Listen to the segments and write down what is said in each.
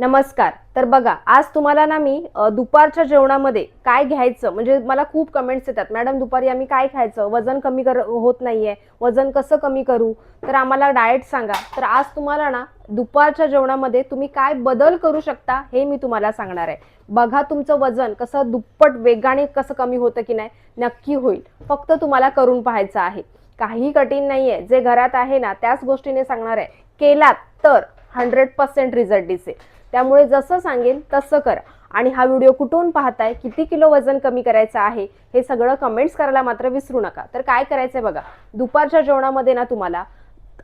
नमस्कार. तर बघा आज तुम्हाला ना मी दुपारच्या जेवणामध्ये काय घ्यायचं म्हणजे मला खूप कमेंट्स येतात. मॅडम दुपारी आम्ही काय खायचं? वजन कमी कर होत नाहीये. वजन कसं कमी करू? तर आम्हाला डाएट सांगा. तर आज तुम्हाला ना दुपारच्या जेवणामध्ये तुम्ही काय बदल करू शकता हे मी तुम्हाला सांगणार आहे. बघा तुमचं वजन कसं दुप्पट वेगाने कसं कमी होतं की नाही नक्की होईल. फक्त तुम्हाला करून पाहायचं आहे. काही कठीण नाहीये. जे घरात आहे ना त्याच गोष्टीने सांगणार आहे. केलात तर हंड्रेड पर्सेंट रिझल्ट दिसेल. त्यामुळे जसं सांगेल तसं करा. आणि हा व्हिडिओ कुठून पाहताय किती किलो वजन कमी करायचं आहे हे सगळं कमेंट्स करायला मात्र विसरू नका. तर काय करायचंय बघा दुपारच्या जेवणामध्ये ना तुम्हाला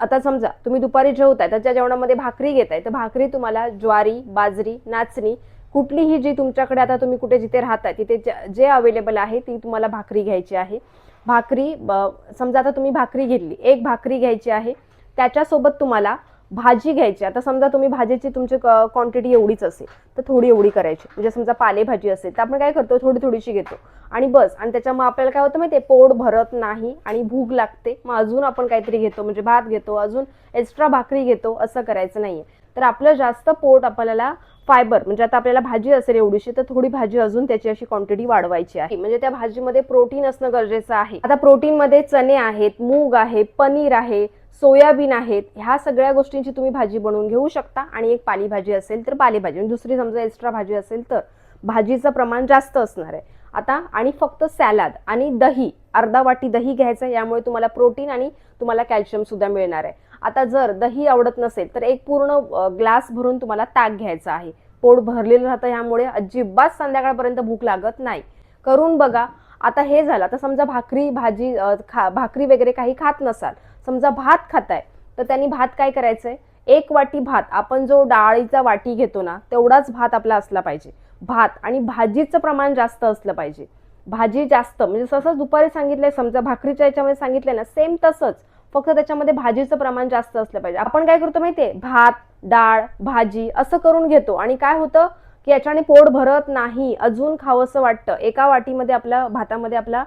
आता समजा तुम्ही दुपारी जेवताय त्याच्या त्या जेवणामध्ये भाकरी घेताय तर भाकरी तुम्हाला ज्वारी बाजरी नाचणी कुठलीही जी तुमच्याकडे आता तुम्ही कुठे जिथे राहताय तिथे जे- जे अवेलेबल आहे ती तुम्हाला भाकरी घ्यायची आहे. भाकरी ब- समजा आता तुम्ही भाकरी घेतली एक भाकरी घ्यायची आहे त्याच्यासोबत तुम्हाला भाजी घ्यायची. आता समजा तुम्ही भाजीची तुमची क्वांटिटी एवढीच असेल तर थोडी एवढी करायची. म्हणजे समजा पालेभाजी असेल तर आपण काय करतो थोडी थोडीशी घेतो. आणि बस आणि त्याच्यामुळे आपल्याला काय होतं माहिती पोट भरत नाही आणि भूक लागते. मग अजून आपण काहीतरी घेतो म्हणजे भात घेतो अजून एक्स्ट्रा भाकरी घेतो असं करायचं नाहीये. तर आपलं जास्त पोट आपल्याला फायबर म्हणजे आता आपल्याला भाजी असेल एवढीशी तर थोडी भाजी अजून त्याची अशी क्वांटिटी वाढवायची आहे. म्हणजे त्या भाजीमध्ये प्रोटीन असणं गरजेचं आहे. आता प्रोटीनमध्ये चणे आहेत मूग आहे पनीर आहे सोयाबीन आहेत ह्या सगळ्या गोष्टींची तुम्ही भाजी बनवून घेऊ शकता. आणि एक पालेभाजी असेल तर पालेभाजी. दुसरी समजा एक्स्ट्रा भाजी असेल तर भाजीचं प्रमाण जास्त असणार आहे. आता आणि फक्त सॅलाद आणि दही अर्धा वाटी दही घ्यायचं यामुळे तुम्हाला प्रोटीन आणि तुम्हाला कॅल्शियम सुद्धा मिळणार आहे. आता जर दही आवडत नसेल तर एक पूर्ण ग्लास भरून तुम्हाला ताक घ्यायचा आहे. पोट भरलेलं राहतं यामुळे अजिबात संध्याकाळपर्यंत भूक लागत नाही. करून बघा आता हे झालं आता समजा भाकरी भाजी खा भाकरी वगैरे काही खात नसाल समजा भात खाताय तर त्यांनी भात काय करायचंय? एक वाटी भात आपण जो डाळीचा वाटी घेतो ना तेवढाच भात आपला असला पाहिजे. भात आणि भाजीचं प्रमाण जास्त असलं पाहिजे. भाजी जास्त म्हणजे तसंच दुपारी सांगितलंय समजा भाकरीच्या याच्यामध्ये सांगितलंय ना सेम तसंच. फक्त त्याच्यामध्ये भाजीचं प्रमाण जास्त असलं पाहिजे. आपण काय करतो माहितीये? भात डाळ भाजी असं करून घेतो. आणि काय होतं की याच्याने पोट भरत नाही. अजून खावंसं वाटतं. एका वाटीमध्ये आपल्या भातामध्ये आपला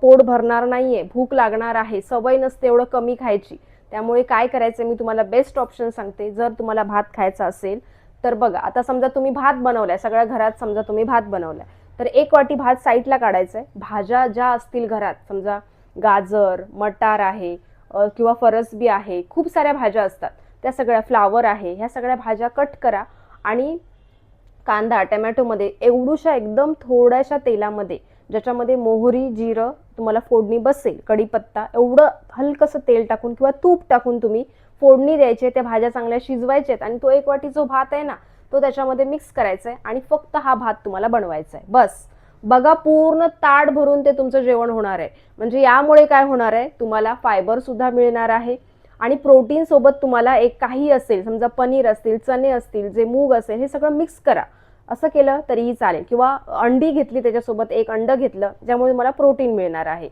पोट भरणार नाहीये. भूक लागणार आहे. सवय नसते एवढं कमी खायची. त्यामुळे काय करायचं मी तुम्हाला बेस्ट ऑप्शन सांगते. जर तुम्हाला भात खायचा असेल तर बघा आता समजा तुम्ही भात बनवलाय सगळ्या घरात समजा तुम्ही भात बनवलाय तर एक वाटी भात साईडला काढायचा आहे भाज्या ज्या असतील घरात समजा गाजर मटार आहे किंवा फरसबी आहे खूप साऱ्या भाज्या असतात. त्या सगळ्या फ्लावर आहे ह्या सगळ्या भाज्या कट करा आणि कांदा टमॅटोमध्ये एवढूशा एकदम थोड्याशा तेलामध्ये ज्याच्यामध्ये मोहरी जिरं तुम्हाला फोडणी बसेल कढीपत्ता एवढं हलकंसं तेल टाकून किंवा तूप टाकून तुम्ही फोडणी द्यायची त्या भाज्या चांगल्या शिजवायच्यात आणि तो एक वाटी जो भात आहे ना तो त्याच्यामध्ये मिक्स करायचा आहे आणि फक्त हा भात तुम्हाला बनवायचा आहे बस. बघा पूर्ण ताट भरून ते तुमचं जेवण होणार आहे म्हणजे यामुळे काय होणार आहे तुम्हाला फायबर सुद्धा मिळणार आहे आणि प्रोटीन सोबत तुम्हाला एक काही असेल समजा पनीर असतील चणे असतील जे मूग असेल हे सगळं मिक्स करा. असं केलं तरीही चालेल. किंवा अंडी घेतली त्याच्यासोबत एक अंडं घेतलं ज्यामुळे मला प्रोटीन मिळणार आहे.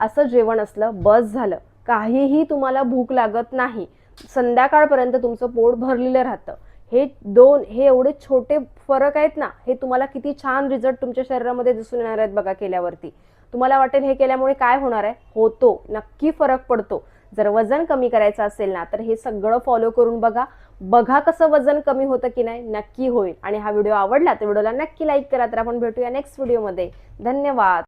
असं जेवण असलं बस झालं. काहीही तुम्हाला भूक लागत नाही. संध्याकाळपर्यंत तुमचं पोट भरलेलं राहतं. हे दोन हे एवढे छोटे फरक आहेत ना हे तुम्हाला किती छान रिझल्ट तुमच्या शरीरामध्ये दिसून येणार आहेत बघा केल्यावरती. तुम्हाला वाटेल हे केल्यामुळे काय होणार आहे? होतो. नक्की फरक पडतो. जर वजन कमी करायचं असेल ना तर हे सगळं फॉलो करून बघा. बघा कसं वजन कमी होतं की नाही नक्की होईल. आणि हा व्हिडिओ आवडला तर व्हिडिओला नक्की लाईक करा. तर आपण भेटूया नेक्स्ट व्हिडिओमध्ये धन्यवाद.